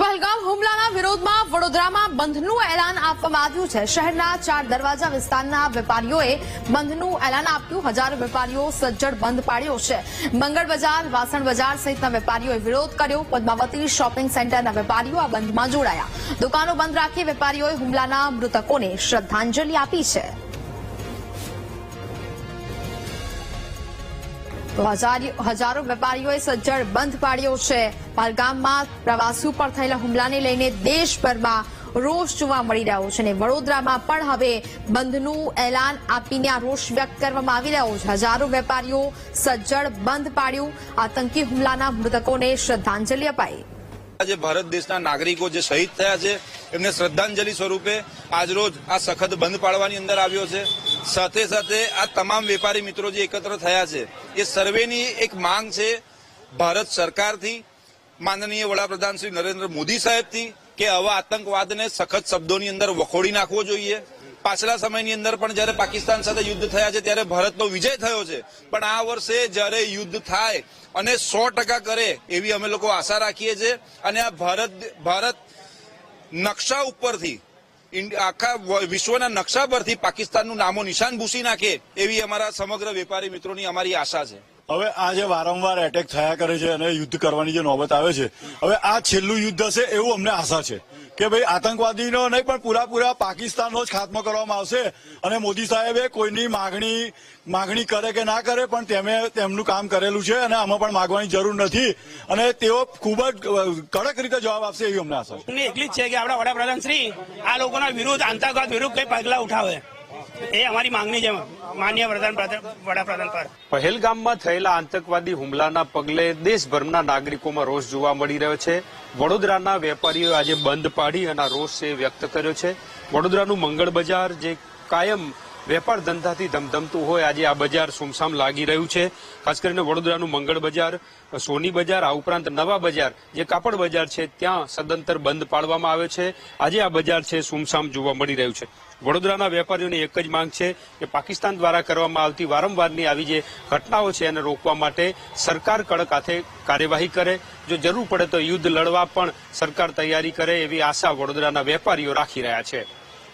પહલગામ હુમલાના વિરોધમાં વડોદરામાં બંધનું એલાન આપવામાં આવ્યું છે. શહેરના ચાર દરવાજા વિસ્તારના વેપારીઓએ બંધનું એલાન આપ્યું. હજારો વેપારીઓ સજ્જડ બંધ પાડ્યો છે. મંગળ બજાર, વાસણ બજાર સહિતના વેપારીઓએ વિરોધ કર્યો. પદ્માવતી શોપિંગ સેન્ટરના વેપારીઓ આ બંધમાં જોડાયા. દુકાનો બંધ રાખી વેપારીઓએ હુમલાના મૃતકોને શ્રદ્ધાંજલિ આપી છે. હજારી- વેપારીઓએ સજ્જડ બંધ પાડ્યો છે. પાલગામમાં પ્રવાસીઓ પર થયેલા હુમલાને લઈને દેશભરમાં રોષ જોવા મળી રહ્યો છે અને વડોદરામાં પણ હવે બંધનું એલાન આપીને આ રોષ વ્યક્ત કરવામાં આવી રહ્યો છે. હજારો વેપારીઓ સજ્જડ બંધ પાડ્યું. આતંકી હુમલાના મૃતકોને શ્રદ્ધાંજલિ અપાઈ. આજે ભારત દેશના નાગરિકો જે શહીદ થયા છે એમને શ્રદ્ધાંજલિ સ્વરૂપે આજરોજ આ સખત બંધ પાડવાની અંદર આવ્યો છે. સાથે સાથે આ તમામ વેપારી મિત્રો જે એકત્ર થયા છે, એ સર્વેની એક માંગ છે ભારત સરકારથી, માનનીય વડાપ્રધાન શ્રી નરેન્દ્ર મોદી સાહેબથી, કે આવા આતંકવાદને સખત શબ્દોની અંદર વખોડી નાખવો જોઈએ. પાછલા સમયની અંદર પણ જ્યારે પાકિસ્તાન સાથે યુદ્ધ થયા છે, ત્યારે ભારતનો વિજય થયો છે. પણ આ વર્ષે જ્યારે યુદ્ધ થાય અને સો ટકા કરે, એવી અમે લોકો આશા રાખીએ છીએ. અને આ ભારત ભારત નકશા ઉપરથી આખા વિશ્વના નકશા પરથી પાકિસ્તાનનું નામો નિશાન ભૂસી નાખે, એવી અમારા સમગ્ર વેપારી મિત્રોની અમારી આશા છે. હવે આ જે વારંવાર એટેક થયા કરે છે અને યુદ્ધ કરવાની જે નોબત આવે છે, હવે આ છેલ્લું યુદ્ધ હશે એવું અમને આશા છે કે ભાઈ આતંકવાદીનો નહીં, પણ પૂરાપૂરા પાકિસ્તાનનો જ ખાત્મો કરવામાં આવશે અને મોદી સાહેબે કોઈની માગણી માગણી કરે કે ના કરે, પણ તેમે તેમનું કામ કરેલું છે અને આમાં પણ માગવાની જરૂર નથી અને તેઓ ખૂબ જ કડક રીતે જવાબ આપશે એવી અમને આશા છે. એટલી જ છે કે આપણા વડાપ્રધાન શ્રી આ લોકોના વિરુદ્ધ આતંકવાદ વિરુદ્ધ કઈ પગલા ઉઠાવે. એ અમારી માંગણી છે. માન્ય પ્રધાન વડાપ્રધાન પર. પહેલગામમાં થયેલા આતંકવાદી હુમલાના પગલે દેશભરના નાગરિકોમાં રોષ જોવા મળી રહ્યો છે. વડોદરાના વેપારીઓ આજે બંધ પાડી અને રોષ એ વ્યક્ત કર્યો છે. વડોદરાનું મંગળ બજાર જે કાયમ વેપાર ધંધાથી ધમધમતું હોય. આજે આ બજાર સુમસામ લાગી રહ્યું છે. ખાસ કરીને વડોદરાનું મંગળ બજાર, સોની બજાર, આ ઉપરાંત નવા બજાર, જે કાપડ બજાર છે, ત્યાં સદંતર બંધ પાડવામાં આવે છે. આજે આ બજાર છે, સુમસામ જોવા મળી રહ્યું છે. વડોદરાના વેપારીઓની એક જ માંગ છે કે પાકિસ્તાન દ્વારા કરવામાં આવતી વારંવારની આવી જે ઘટનાઓ છે એને રોકવા માટે સરકાર કડક હાથે કાર્યવાહી કરે. જો જરૂર પડે તો યુદ્ધ લડવા પણ સરકાર તૈયારી કરે એવી આશા વડોદરાના વેપારીઓ રાખી રહ્યા છે.